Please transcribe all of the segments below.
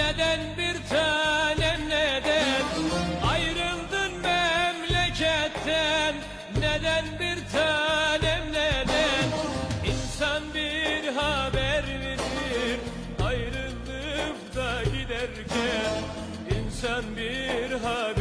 Neden bir tanem neden Ayrıldın memleketten? Neden bir tanem neden İnsan bir haber verir? Ayrılıp da giderken İnsan bir haber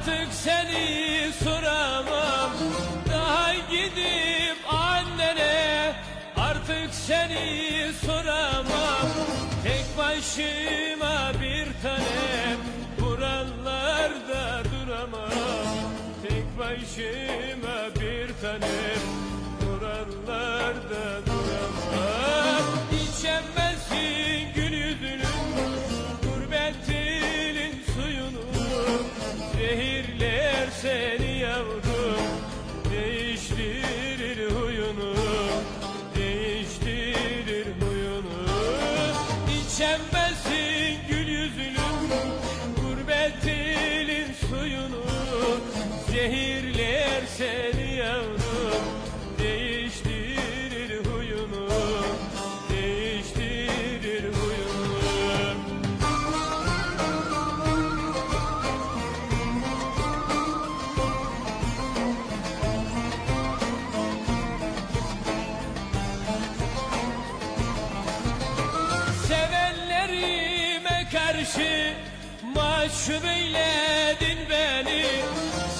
artık seni soramam. Daha gidip annene artık seni soramam. Tek başıma bir tanem buralarda duramam. Tek başıma bir tanem Zehirler seni yavrum Değiştirir huyunu Değiştirir huyunu. İçemezsin gül yüzünün Gurbet suyunu Zehirler mahcup eyledin beni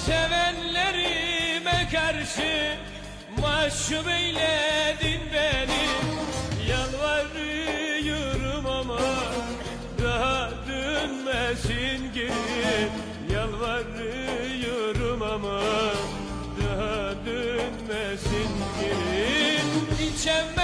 Sevenlerime karşı mahcup eyledin beni Yalvarıyorum ama daha dönmesin geri Yalvarıyorum ama daha dönmesin geri İçemem